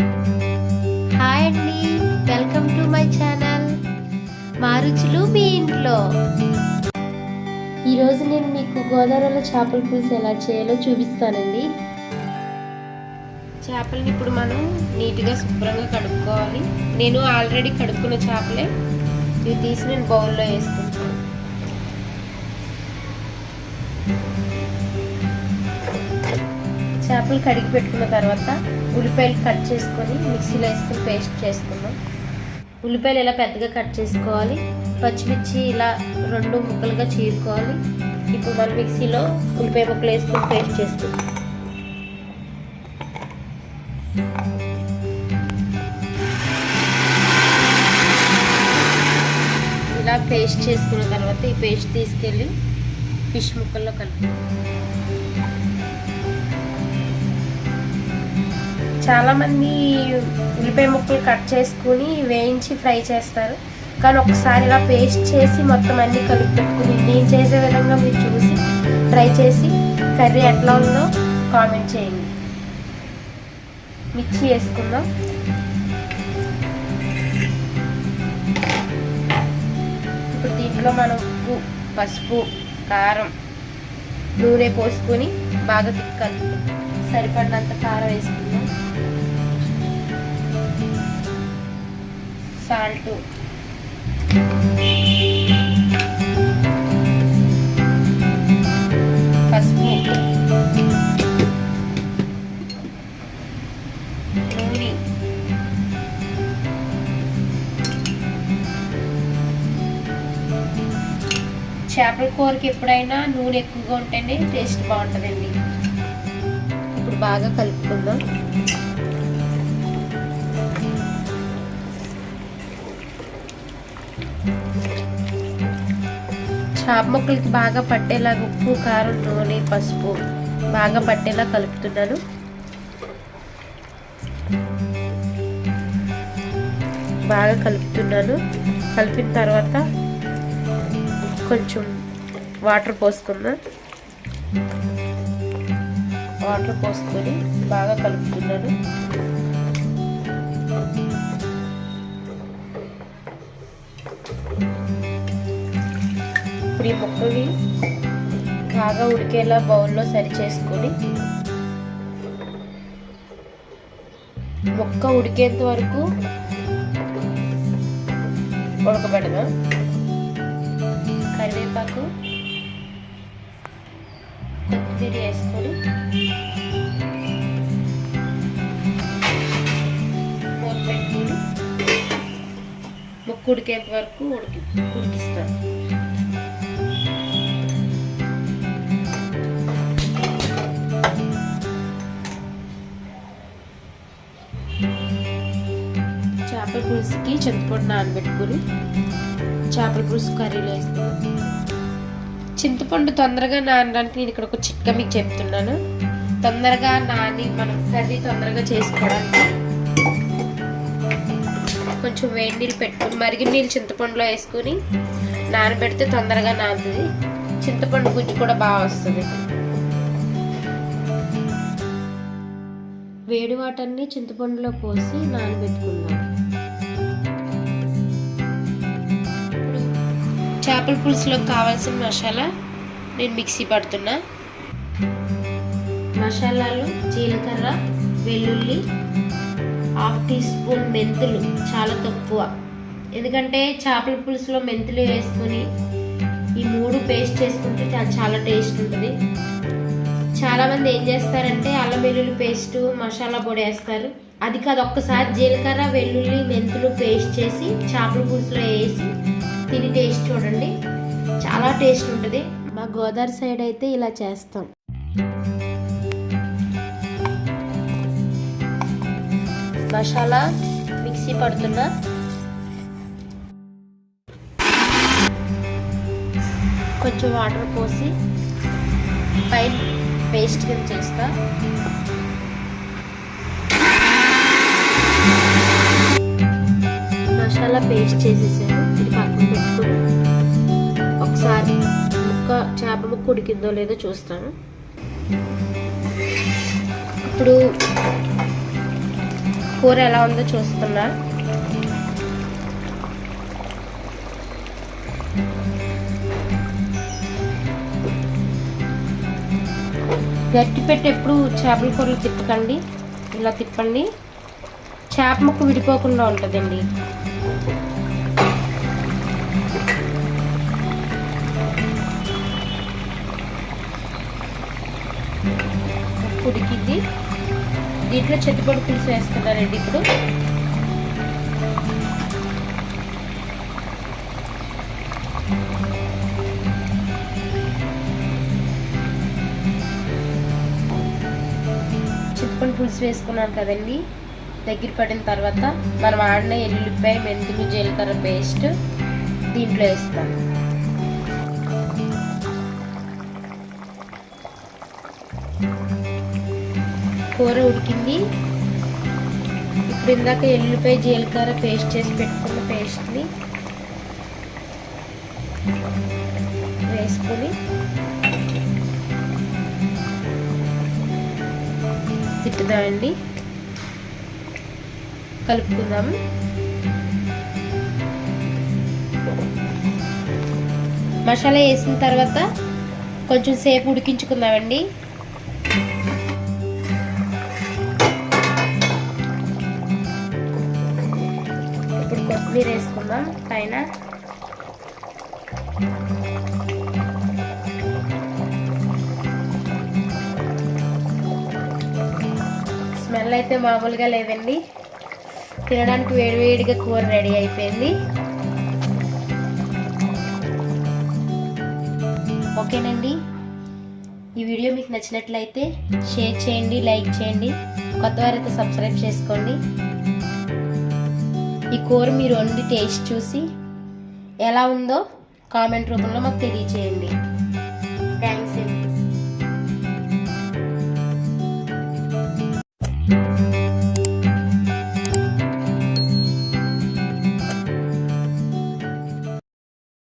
Hi అండి welcome to my channel. మా రుచులు మీ ఇంట్లో. ఈరోజు నేను మీకు గోదావరిలో చేపల పులుసు ఎలా చేయాలో చూపిస్తానండి. చేపలని ఇప్పుడు మనం నీట్గా శుభ్రంగా కడుక్కోవాలి. నేను ఆల్రెడీ కడుక్కున్న చేపలే ఇవి తీసి నేను బౌల్లో వేసుకుంటాను చేపలు కడిగి పెట్టుకున్న తర్వాత ఉల్లిపాయలు కట్ చేసుకొని మిక్సీలో వేసుకొని పేస్ట్ చేసుకుందాం. ఉల్లిపాయలు ఇలా పెద్దగా కట్ చేసుకోవాలి. పచ్చిమిర్చి ఇలా రెండు ముక్కలుగా చీరుకోవాలి. ఇప్పుడు మనం మిక్సీలో ఉల్లిపాయ ముక్కలు వేసుకొని పేస్ట్ చేసుకుందాం. ఇలా పేస్ట్ చేసుకున్న తర్వాత ఈ పేస్ట్ తీసుకెళ్ళి ఫిష్ ముక్కల్లో కలుపుకుంటాం చాలామంది ఉల్లిపాయ ముక్కలు కట్ చేసుకుని వేయించి ఫ్రై చేస్తారు. కానీ ఒకసారి ఇలా పేస్ట్ చేసి మొత్తం అన్ని కలిపి పెట్టుకుని నేను చేసే విధంగా మీరు చూసి ట్రై చేసి కర్రీ ఎట్లా ఉందో కామెంట్ చేయండి. మిర్చి వేసుకుందాం. ఇప్పుడు దీంట్లో మనం ఉప్పు పసుపు కారం నూనె పోసుకొని బాగా తిక్కలు. సరిపడినంత కారం వేసుకుందాం. సాల్ట్. పసుపు. నూనె. చేపల కూరకి ఎప్పుడైనా నూనె ఎక్కువగా ఉంటేనే టేస్ట్ బాగుంటుందండి. ఇప్పుడు బాగా కలుపుకుందాం. చేప ముక్కలకి బాగా పట్టేలాగా ఉప్పు కారం నూనె పసుపు బాగా పట్టేలా కలుపుతున్నాను. బాగా కలుపుతున్నాను. కలిపిన తర్వాత కొంచెం వాటర్ పోసుకుందాం. వాటర్ పోసుకొని బాగా కలుపుతున్నాను. ఇప్పుడు ఈ ముక్కని బాగా ఉడికేలా బౌల్లో సరి చేసుకొని ముక్క ఉడికేంత వరకు ఉడకబెడదాం. కరివేపాకు కొత్తిమీర వేసుకొని మూత ముక్క ఉడికేంత వరకు ఉడికి ఉడికిస్తాను చేపల పులుసుకి చింతపండు నానబెట్టుకుని చేపల పులుసు కర్రీలో వేస్తాను. చింతపండు తొందరగా నానడానికి నేను ఇక్కడ ఒక చిట్కా మీకు చెప్తున్నాను. తొందరగా నాని మనం కర్రీ తొందరగా చేసుకోవడానికి కొంచెం వేడి నీళ్ళు పెట్టుకుని మరిగిన నీళ్ళు చింతపండులో వేసుకుని నానబెడితే తొందరగా నానుతుంది. చింతపండు గుజ్జు కూడా బాగా వస్తుంది. వేడి వాటర్ని చింతపండులో పోసి నానబెట్టుకుందాం. చేపల పులుసులో కావాల్సిన మసాలా నేను మిక్సీ పడుతున్నా. మసాలాలు జీలకర్ర వెల్లుల్లి హాఫ్ టీ స్పూన్ మెంతులు చాలా తక్కువ. ఎందుకంటే చేపల పులుసులో మెంతులు వేసుకొని ఈ మూడు పేస్ట్ చేసుకుంటే చాలా చాలా టేస్ట్ ఉంటుంది. చాలామంది ఏం చేస్తారంటే అల్లం వెల్లుల్లి పేస్ట్ మసాలా పొడి వేస్తారు. అది కాదు ఒక్కసారి జీలకర్ర వెల్లుల్లి మెంతులు పేస్ట్ చేసి చేపల పులుసులో వేసి తిని టేస్ట్ చూడండి. చాలా టేస్ట్ ఉంటుంది. మా గోదావరి సైడ్ అయితే ఇలా చేస్తాం. మసాలా మిక్సీ పడుతున్నా. కొంచెం వాటర్ పోసి పైన పేస్ట్ కింద చేస్తా. మసాలా పేస్ట్ చేసేసాను. ఇది చేప ముక్క ఉడికిందో లేదో చూస్తాను. ఇప్పుడు కూర ఎలా ఉందో చూస్తున్నా. గట్టి పెట్టి ఎప్పుడు చేపల కూరలు తిప్పకండి. ఇలా తిప్పండి. చేప ముక్క విడిపోకుండా ఉంటుందండి. ఉప్పు ఉడికింది. దీంట్లో చెట్టుపొడి పులుసు వేస్తున్నారండి ఇప్పుడు. చిప్పని పులుసు వేసుకున్నాను కదండి. దగ్గర పడిన తర్వాత మనం ఆడిన ఎల్లుల్లిపాయ మెంతులు జీలకర్ర పేస్ట్ దీంట్లో వేస్తాను. కూర ఉడికింది. ఇప్పుడు ఇందాక ఎల్లుపై జీలకర్ర పేస్ట్ చేసి పెట్టుకున్న పేస్ట్ని వేసుకొని తిట్టుదామండి. కలుపుకుందాము. మసాలా వేసిన తర్వాత కొంచెం సేపు ఉడికించుకుందామండి. పన్నీర్ వేసుకుందాం పైన. స్మెల్ అయితే మామూలుగా లేదండి. తినడానికి వేడివేడిగా కూర రెడీ అయిపోయింది. ఓకేనండి. ఈ వీడియో మీకు నచ్చినట్లయితే షేర్ చేయండి లైక్ చేయండి. కొత్త వారైతే సబ్స్క్రైబ్ చేసుకోండి. ఈ కూర మీరు వండి టేస్ట్ చూసి ఎలా ఉందో కామెంట్ రూపంలో మాకు తెలియచేయండి.